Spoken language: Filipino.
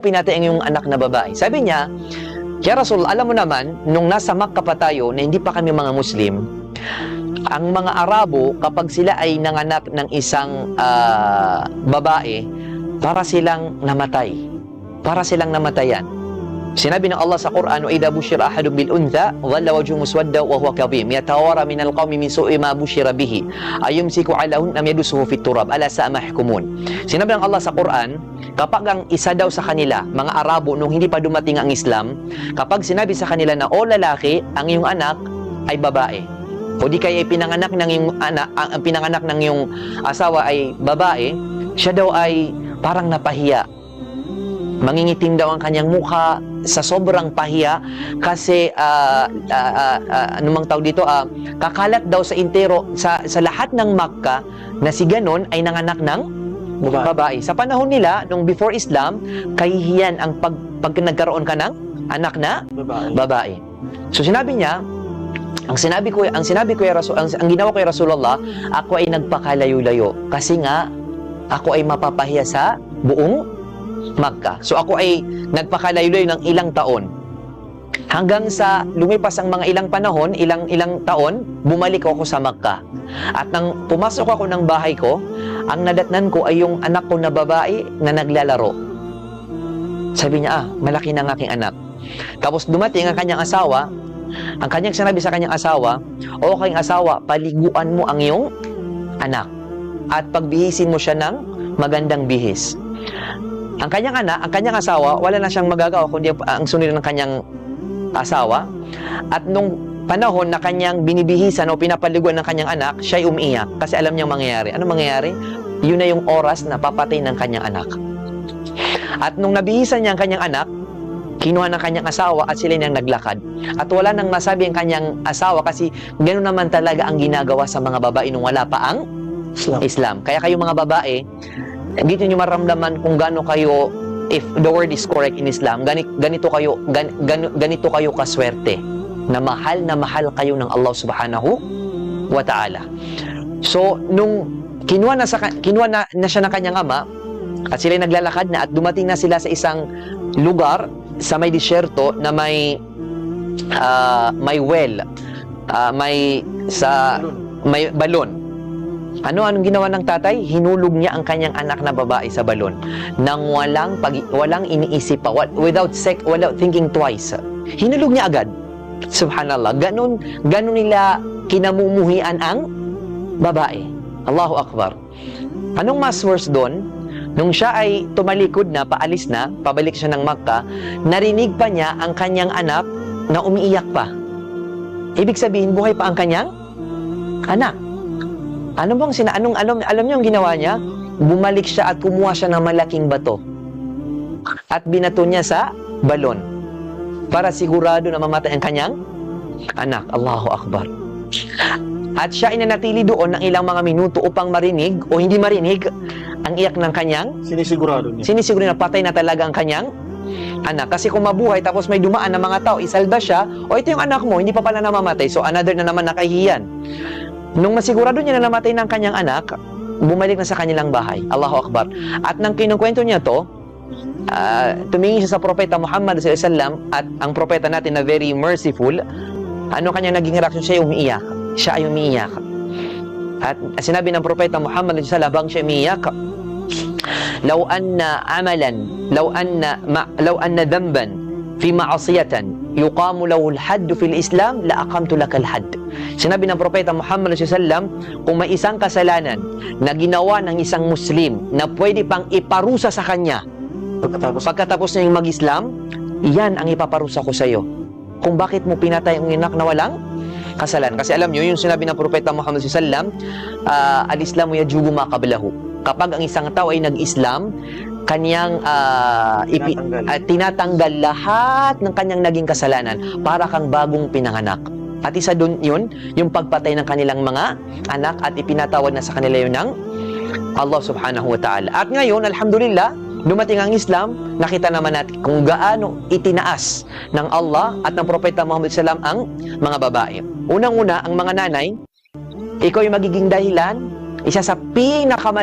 pinatay ang iyong anak na babae. Sabi niya, Ya Rasul, alam mo naman, nung nasa Makkah pa tayo, na hindi pa kami mga Muslim, ang mga Arabo, kapag sila ay nanganak ng isang ah, babae, para silang namatay. Para silang namatayan. Sinabi ng Allah sa Quran, "Idha bushira ahadun bil untha, dhalla wajhuhu muswadda wa huwa kadhim, yatawara min al-qawmi min su'i ma bushira bihi, ayumsiku 'alahu am yadusuhu fit turab, ala sa mahkumun." Sinabi ng Allah sa Quran, kapag ang isa daw sa kanila, mga Arabo nung hindi pa dumating ang Islam, kapag sinabi sa kanila na o lalaki, ang iyong anak ay babae. O di kaya pinanganak ng iyong anak, ang pinanganak ng iyong asawa ay babae, siya daw ay parang napahiya Mangingitim daw ang kanyang mukha sa sobrang pahiya kasi ah, ah, ah, ah, ano mang tawag dito ah, kakalat daw sa intero sa sa lahat ng Makkah na si ganon ay nanganak ng Babae. babae. Sa panahon nila, nung before Islam, kahihiyan ang pag, pag nagkaroon ka ng anak na Babae. babae. So sinabi niya, ang sinabi ko ang sinabi ko Rasul ang, ang ginawa ko kay Rasulullah, ako ay nagpakalayo-layo kasi nga ako ay mapapahiya sa buong Makkah. So ako ay nagpakalayo-layo ng ilang taon. Hanggang sa lumipas ang mga ilang panahon, ilang ilang taon, bumalik ako sa Makkah. At nang pumasok ako ng bahay ko, ang nadatnan ko ay yung anak ko na babae na naglalaro. Sabi niya, ah, malaki na ang aking anak. Tapos dumating ang kanyang asawa, ang kanyang sinabi sa kanyang asawa, o kanyang asawa, paliguan mo ang iyong anak at pagbihisin mo siya ng magandang bihis. Ang kanyang anak, ang kanyang asawa, wala na siyang magagawa kundi ang sunod ng kanyang asawa. At nung panahon na kanyang binibihisan o pinapaliguan ng kanyang anak, siya ay umiiyak kasi alam niyang mangyayari. Ano mangyayari? Yun na yung oras na papatay ng kanyang anak. At nung nabihisan niya ang kanyang anak, kinuha ng kanyang asawa at sila niyang naglakad. At wala nang masabi ang kanyang asawa kasi gano'n naman talaga ang ginagawa sa mga babae nung wala pa ang Islam. Islam. Kaya kayo mga babae, dito nyo maramdaman kung gaano kayo if the word is correct in Islam, ganito, ganito kayo gan, gan- ganito kayo kaswerte na mahal na mahal kayo ng Allah Subhanahu wa Ta'ala. So nung kinuha na sa kinuha na, na siya ng kanyang ama at sila naglalakad na at dumating na sila sa isang lugar sa may disyerto na may ah, may well, ah, may sa may balon. Ano anong ginawa ng tatay? Hinulog niya ang kanyang anak na babae sa balon nang walang pag, walang iniisip pa, without sec, without thinking twice. Hinulog niya agad. Subhanallah. Ganun, ganun nila kinamumuhian ang babae. Allahu Akbar. Anong mas worse doon? Nung siya ay tumalikod na, paalis na, pabalik siya ng Makkah, narinig pa niya ang kanyang anak na umiiyak pa. Ibig sabihin, buhay pa ang kanyang anak. Ano bang sina anong alam alam niyo ang ginawa niya? Bumalik siya at kumuha siya ng malaking bato. At binato niya sa balon para sigurado na mamatay ang kanyang anak. Allahu Akbar. At siya ay nanatili doon ng ilang mga minuto upang marinig o hindi marinig ang iyak ng kanyang Sinisigurado niya. sinisiguro na patay na talaga ang kanyang anak. Kasi kung mabuhay tapos may dumaan na mga tao, isalba siya, o ito yung anak mo, hindi pa pala namamatay. So another na naman nakahiyan. Nung masigurado niya na namatay ng kanyang anak, bumalik na sa kanilang bahay. Allahu Akbar. At nang kinukwento niya to, ah, tumingin siya sa propeta Muhammad SAW at ang propeta natin na very merciful, ano kanyang naging reaction? Siya ay umiiyak. Siya ay umiiyak. At sinabi ng propeta Muhammad SAW, habang siya umiiyak, لو أن عملا لو أن ما لو أن ذنبا في معصية يقام له الحد في الإسلام لأقمت لك الحد Sinabi ng Propeta Muhammad SAW, kung may isang kasalanan na ginawa ng isang Muslim na pwede pang iparusa sa kanya Pagkatapos, pagkatapos niyang mag-Islam, iyan ang ipaparusa ko sa iyo. Kung bakit mo pinatay ang inak na walang kasalanan. Kasi alam niyo, yung sinabi ng Propeta Muhammad SAW, uh, al-Islamu yajubu ma qablahu. Kapag ang isang tao ay nag-Islam, kanyang ah, ipi- Tinatanggal. at tinatanggal lahat ng kanyang naging kasalanan para kang bagong pinanganak. At isa doon yun, yung pagpatay ng kanilang mga anak at ipinatawad na sa kanila yun ng Allah subhanahu wa ta'ala. At ngayon, alhamdulillah, dumating ang Islam, nakita naman natin kung gaano itinaas ng Allah at ng Propeta Muhammad SAW ang mga babae. Unang-una, ang mga nanay, ikaw yung magiging dahilan, isa sa pinakamal